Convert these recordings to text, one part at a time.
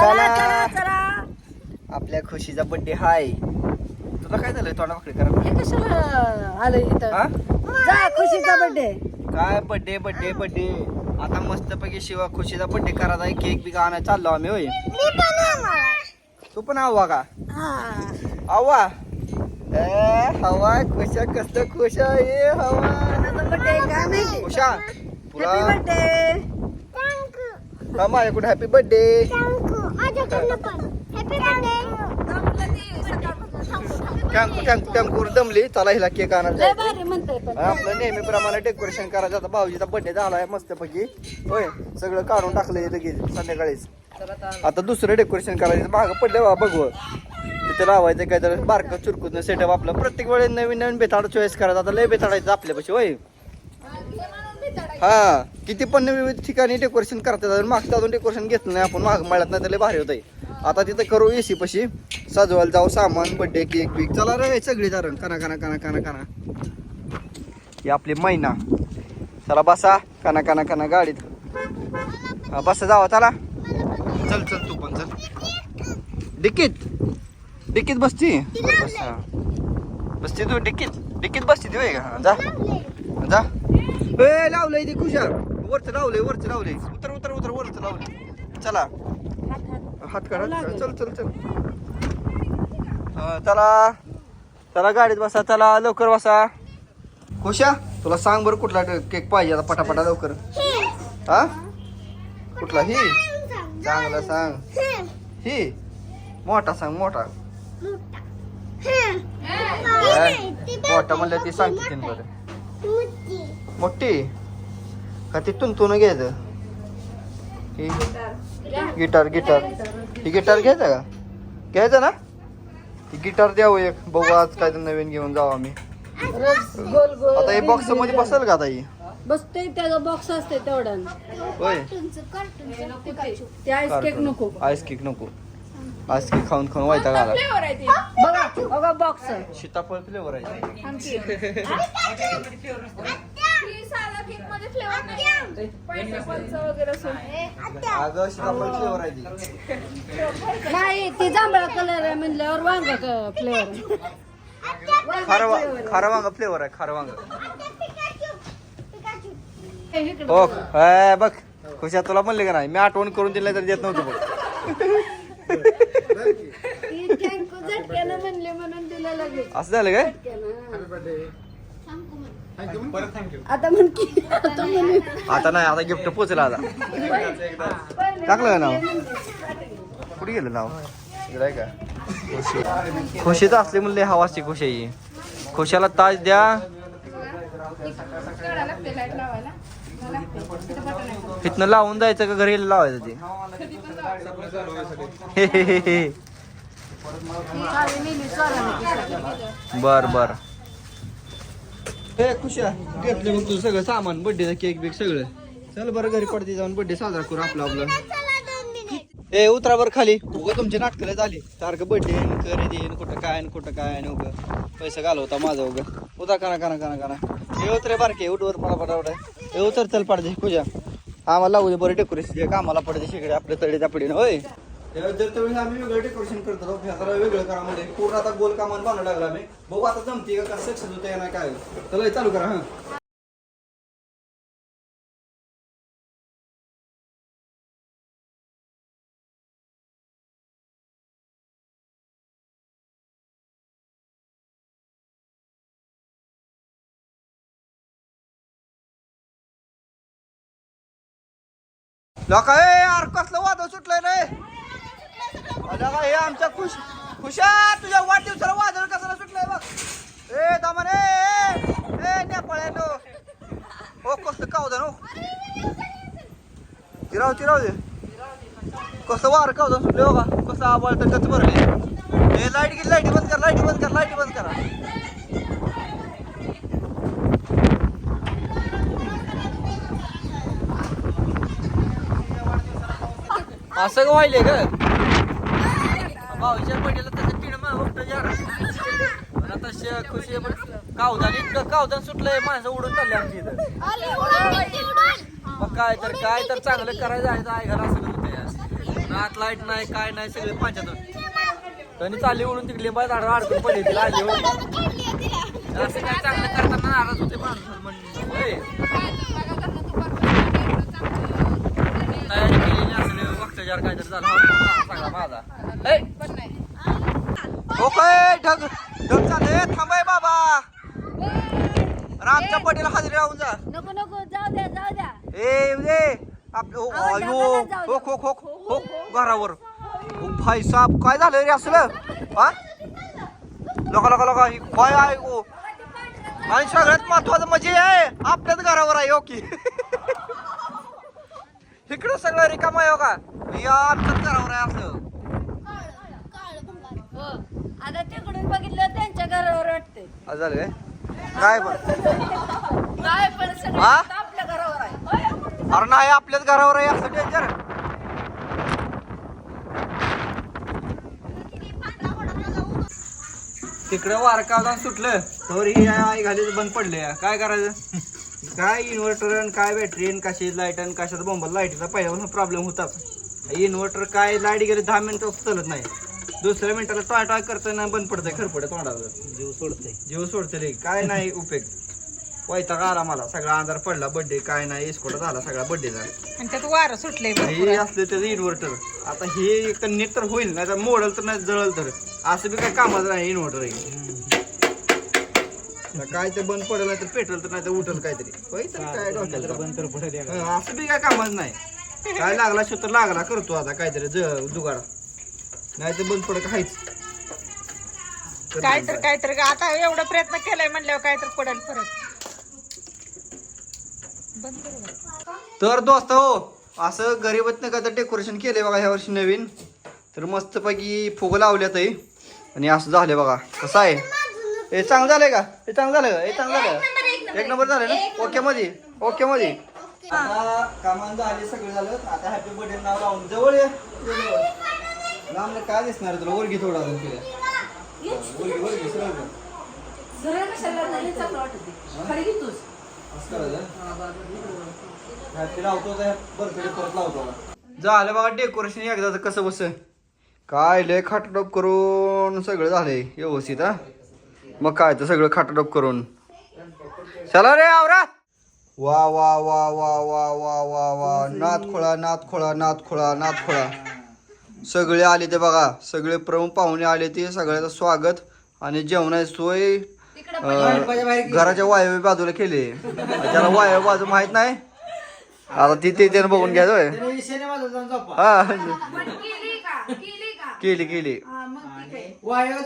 चला चला. आपल्या खुशीचा बर्थडे हाय तुला काय झालं तोंडा वाकडे करा हे कशाला आलं इथं? हा? जा खुशीचा बर्थडे काय बर्थडे बर्थडे बर्थडे आता मस्त पैकी शिवा खुशीचा बर्थडे करायचा केक बी आणायला चाललो आम्ही होय. तू पण हवा का हवा ए हवा खुशा कस खुश आहे हवा बर्थडे काय माहिती खुशा तुला हॅपी बर्थडे माझ्याकडे हॅपी बर्थडे टँकूवर दमली. चला हिला केक आणायला आपलं नेहमीप्रमाणे डेकोरेशन करायचं आता. भाऊजीचा बर्थडे झालाय मस्तपैकी. होय सगळं काढून टाकलंय लगेच संध्याकाळीच. आता दुसरं डेकोरेशन करायचं. मागं पडले बाबा बघू. तिथे लावायचं काय तर बारकं चुरकून सेटअप आपलं. प्रत्येक वेळेस नवीन नवीन बेताड चॉईस करायचं. आता लय बेताडायचं आपल्यापाशी होय. हा किती पण विविध ठिकाणी डेकोरेशन करतात मागचं अजून डेकोरेशन घेतलं नाही आपण माग मळ्यात नाही तर लय भारी होतंय. आता तिथं करू एसी पशी. सजवायला जाऊ सामान बर्थडे केक बिक चला रे सगळी धरण कना कना कना कना कना ही आपली मैना. चला बसा. कना कना कना गाडीत. हा, बसा जावा चला. चल चल तू पण चल. डिकीत डिकीत बसती? बस. बसती तू डिकीत डिकीत बसती ती जा. जा. ए लावलंय ते खुशार वरच लावलंय वरच लावलंय. उतर उतर उतर वरच लावलंय. चला. हात काढा. चल चल चल. चला. चला गाडीत बसा. चला लवकर बसा. खुशा तुला सांग बरं कुठला केक पाहिजे आता पटापटा लवकर. हा. कुठला? ही. चांगला सांग. ही. मोठा सांग मोठा? मोठा. म्हणलं ती सांगते बरं. मोठी. का ती तुंतून घ्यायचं? ही गिटार गिटार. ही गिटार घ्यायचं का? घ्यायचं ना? ही गिटार द्यावं एक. बघू आज काय तर नवीन घेऊन जाऊ आम्ही. रोज गोल गोल आता हे बॉक्समध्ये बसेल का आता ही? बसते त्या बॉक्स असते तेवढा होय. ते आईस केक नको. आईस केक नको. केक खाऊन खाऊन व्हायचा गाला बघा. बघा बॉक्स सीताफळ फ्लेवर आहे. अगं सीताफळ फ्लेवर आहे ती. नाही ते जांभळा कलर आहे म्हणल्यावर वांग फ्लेवर खारं वा खारं वांग फ्लेवर आहे खारं वांग हो बघ. खुशा तुला म्हणले का नाही? मी आठवण करून दिलं तर देत नव्हतं बघ. म्हणले म्हणून दिला लागेल असं झालं काय? आता म्हण की आता म्हण. आता नाही आता गिफ्ट पोचला आता. टाकलं का नाव? कुठे गेलं नाव? इकडं आहे का? खुशी खुशीच असले म्हणले हवाची खुशी. खुशाला ताज द्या. तिथनं लावून जायचं का? घरी लावायचं ते. हे, हे, हे, बर बर. हे खुशा घेतलं मग तुझं सगळं सामान बर्थडेचं केक बिक सगळं. चल बरं घरी पडते जाऊन बर्थडे साजरा करू आपलं आपलं. ए उतरा बरं खाली. उगं तुमची नाटकं झाली. सारखं बर्थडे करे देईन कुठं काय कुठं काय आणि उगं. पैसा घालवता माझा उगं. उदा करा करा करा करा. हे उतरे बारके उठवर पडा पडा पडा हे उतर चल पाडजे पूजा. आम्हाला लावू दे बरं डेकोरेशन कामाला पडते शिकडे आपल्या तडे तापडीनं. होय. जर त्यावेळेस आम्ही वेगळं डेकोरेशन करतो जरा वेगळं करा म्हणजे पूर्ण आता गोल कामान बांधू लागला आम्ही बघू आता जमते का? कसं सक्सेस होते ना काय चला चालू करा हा. लोका ए यार कसलं वादळ सुटलंय रे? अरे हे आमच्या खुश खुशा तुझ्या वाढदिवसाला वादळ कसलं सुटलंय बघ. ए दमन ए ए, नेपाळ्यानो हो कसलं कावदा नो हो. तिराव तिराव दे. कसं वार कावदा सुटले हो का कसं आबाळ तर कसं भरले ए लाइट गेली लाइट बंद कर लाइट बंद कर लाइट बंद करा. असं का व्हायले ग? भाऊच्या पडलेलं तसं तीन मोठं जार आता खुशी पण कावदान इतकं कावदान सुटलंय माणसं उडून चालले आमची इथं. मग काय तर काय तर चांगलं करायचं आहे तर आहे घरा असं होतं लाइट नाही काय नाही सगळे पाण्यात. त्यांनी चालली उडून तिकडे बाय झाडं अडकून पडली तिला आली हो. असं काय चांगलं करताना नाराज होते माणसं म्हणजे वक्तजार काहीतरी झाला. हा, सगळा माझा. ओके ढग ढग चालले थांबाय बाबा. रामच्या पटीला हजेरी राहून जा. नको नको जाऊ द्या जाऊ द्या. ए येऊ दे आपलं अयो हो हो हो हो घरावर. भाई साहेब काय झालं रे असलं? हा? लोका लोका लोका ही काय आहे ओ? आणि सगळ्यात महत्वाचं म्हणजे आहे आपल्याच घरावर आहे ओके इकडं सगळं रिकाम आहे हो का? या आमच्याच घरावर आहे असं. हो. आता तिकडून बघितलं त्यांच्या घरावर वाटते असं झालं काय? काय पण. काय पण सगळं हा? आपल्या घरावर आहे? अरे नाही आपल्याच घरावर आहे असं डेंजर तिकडं वारकावला सुटलं. तर ही आई घालीच बंद पडले काय करायचं? काय इन्व्हर्टर आणि काय बॅटरी कशी लाइट आणि कशाचा बोंबा लाईटीचा पहिल्यापासून प्रॉब्लेम होताच. इन्व्हर्टर काय लाइट गेले दहा मिनिटं चालत नाही. दुसऱ्या मिनिटाला टॉय टॉय करताना बंद पडतंय खरपडे तोंडाला जीव सोडतंय. जीव सोडतंय काय नाही उपयोग वैताग आला मला. सगळा अंधार पडला बड्डे काय नाही इस्कोटा झाला सगळा बड्डेचा आणि त्यात वारं सुटलंय हे असलं त्याचं इन्व्हर्टर आता हे एक तर नीट तर होईल नाही तर मोडल तर नाही जळल तर. असं बी काय कामाचं नाही इन्व्हर्टर आहे आता काय ते बंद पडेल नाही तर पेटल तर नाही तर उठल काहीतरी. होय तर काय डोक्याला ताप. हं, असं बी काय कामाचं नाही. काय लागला शो तर लागला करतो आता काहीतरी ज जुगाड. नाही तर बंद पडत काहीच काय तर काय तर आता एवढा प्रयत्न केलाय म्हणल्यावर काय तर पडेल परत? तर दोस्त हो असं गरीबतनं का तर डेकोरेशन केले बघा ह्या वर्षी नवीन. तर मस्तपैकी फुग लावल्यात आणि असं झालंय बघा. कसं आहे? हे चांगलं झालंय का? हे चांगलं झालं का? हे चांगलं झालं? एक नंबर झालं ना? ओके मध्ये. ओके मध्ये. आता कामान झाले सगळं झालं. आता हॅपी बर्थडे नाव लावून जवळ ये. लांब काय दिसणार तुला? वरगी थोडा अजून तुला. सरळ घे असं करायचं? हॅपी लावतो तर बर्थडे परत लावतो आता. झालं बघा डेकोरेशन एकदा कसं बस. काय लय खाटडप करून सगळं झालंय व्यवस्थित हा? मग काय तर सगळं खाटडप करून. चला रे आवरा. वा वा वा वा वा वा वा वा. नाथ खोळा नाथ खोळा नाथ खोळा नाथ खोळा सगळे आले ते बघा. सगळे प्रमुख पाहुणे आले ते. सगळ्याचं स्वागत. आणि जेवणाची सोय घराच्या वायव्य बाजूला केली. त्याला वायव्य बाजू माहीत नाही. आता ती ते त्यानं बघून घ्यायचं होय. हा केली का? केली का? केली केली. हा, मग ठीक आहे. वायव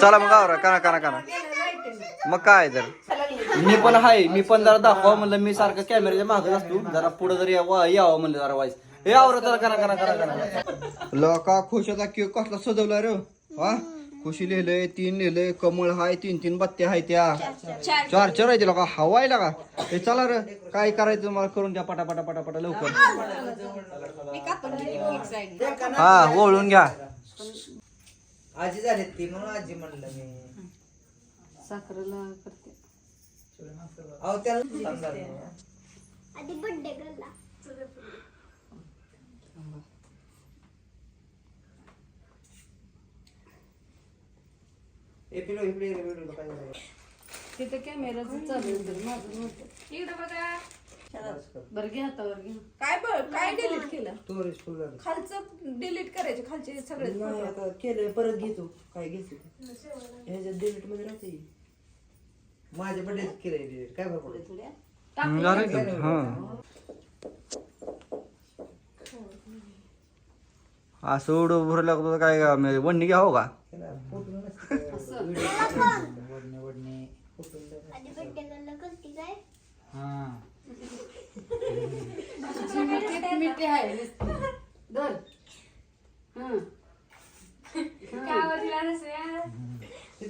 चला मग आवरा काना काना काना मग काय तर. मी पण हाय मी पण जरा दाखवा म्हणलं मी सारखं कॅमेऱ्याच्या मागं असतो जरा पुढे जरी यावं यावं म्हणलं जरा वाईस. हे आवरा जरा करा करा करा करा. लोका खुशाचा केक कसला सजवला रे? हा? खुशी लिहिलंय तीन लिहिलंय कमळ हाय तीन तीन बत्त्या हाय त्या. चार चार आहे लोका. हवाय लागा. हे चला रे काय करायचं मला करून द्या पटा पटा पटा पटा लवकर हा ओळून घ्या. आजी झाली ती म्हणून आजी म्हणलं मी. साखरेला करते. अहो त्याला ए, पिलो, इकडे ये, इकडे? तिथे कॅमेराचं चालू आहे, माझं नव्हतं. इकडे बघा. बरं घे हातावर घे काय बघ काय डिलीट केलं? स्टोरेज फुल झालं. खालचं डिलीट करायचे खालचे सगळे नाही आता केलंय परत घेतो काय घेतो ह्याच्यात डिलीटमध्ये राहते. माझ्या बड्डे केलंय डिलीट काय बरं असं उडं भरू लागतो काय का म्हणजे वन्नी घ्या हो का?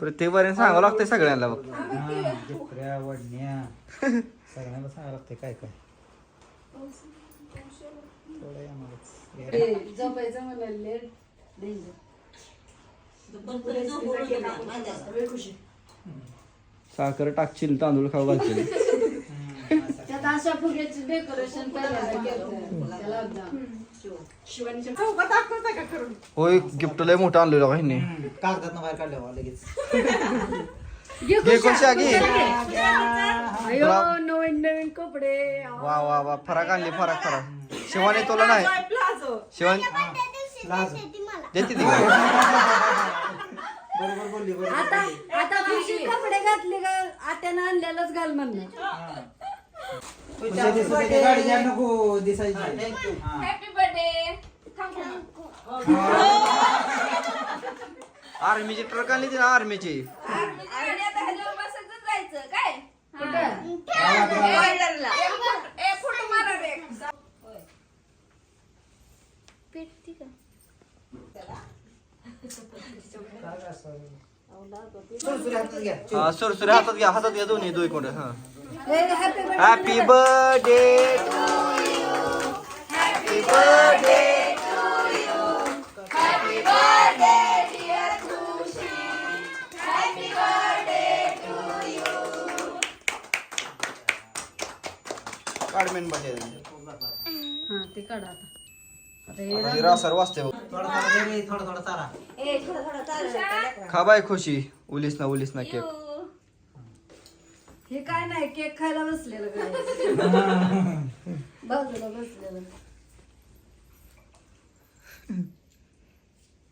प्रत्येक सांगावं लागतंय सगळ्यांना बघ. जिकऱ्या वडण्या सगळ्यांना सांगावं लागतंय काय काय साखर टाकशील तांदूळ खाऊ घालशील. त्यात अशा फुग्याचे डेकोरेशन करायला दाखवता का करून? होय गिफ्ट लय मोठं आणलेलं ह्यांनी बाहेर काढलं बा लगेच. घे खुशी घे. अयो नवीन नवीन कपडे. वा वा वा फरक आणली फरक फरक. शिवानी तुला नाही. प्लाझो. शिवानी लाज देते ती काय? बरोबर बोलली बरोबर आता आता खुशी कपडे घातले का? आत्यानं आणलेलंच घाल गाडी घ्या नको दिसायची. हा. हॅपी आर्मीची ट्रक आणली ती ना आर्मीची जायचं. काय? कुठं? ए फोटो मारा रे. सुरसुरी हातात घ्या. हा सुरसुरी हातात घ्या हातात घ्या दोन्ही दोन कोण हा. Happy happy birthday to you happy birthday काढमेन बघे हा ते काढा आता आता हे आता रासर बघ. थोडा थोडा थोडा चारा खा बाय खुशी. उलीस ना उलीस ना केक. हे काय नाही केक खायला बसलेलं काय बाजूला बसलेलं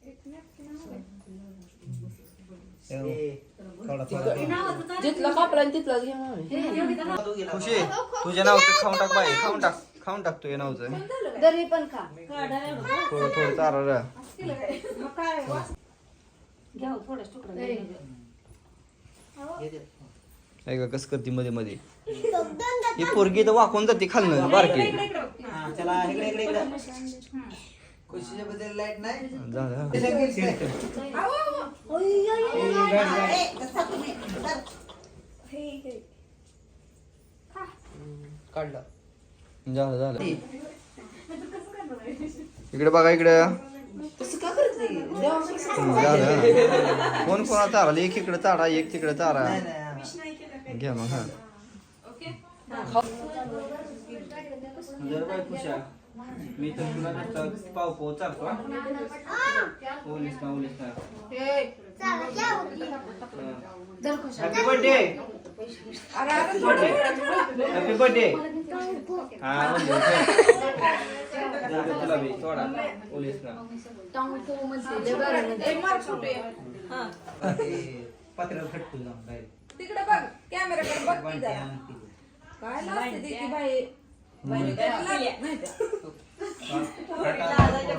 ए, थोडा थोडा जिथलं तिथलंच. खुशी तुझ्या नावचं खाऊन टाक बाई खाऊन टाक खाऊन टाक तुझ्या नावचं. दरी पण खा. थोडं थोडं चारा घ्या हो, थोडाच तुकडा कस करते मध्ये मध्ये? ही पोरगी तर वाकून जाते खालनं बारकी. हा, चला इकडे इकडे इकडे खुशीच्या बद्दल लाइट नाही झालं लगेच नाही. ए, गाडी, गाडी. काढलं झालं झालं इकडे बघा इकडे तसं का करते देवा झालं कोण कोणा चारा एक इकडे चारा एक तिकडे चारा नाही नाही घ्या मग हा. जर बाय खुशा मी तर तुला नुसतं पाव पाव चालतो ओलीस ना ओलीस ना happy birthday happy birthday happy birthday हा म्हणजे तुला बी सोडा. ओलीस ना टांगतो म्हणते लय बरं म्हणते. एक मार फोटो आहे. ते पत्र्यावर खटकू जाऊन डायरेक्ट तिकडे बघ कॅमेराकडे बघ की जरा. काय लागते ती बाई. नाही.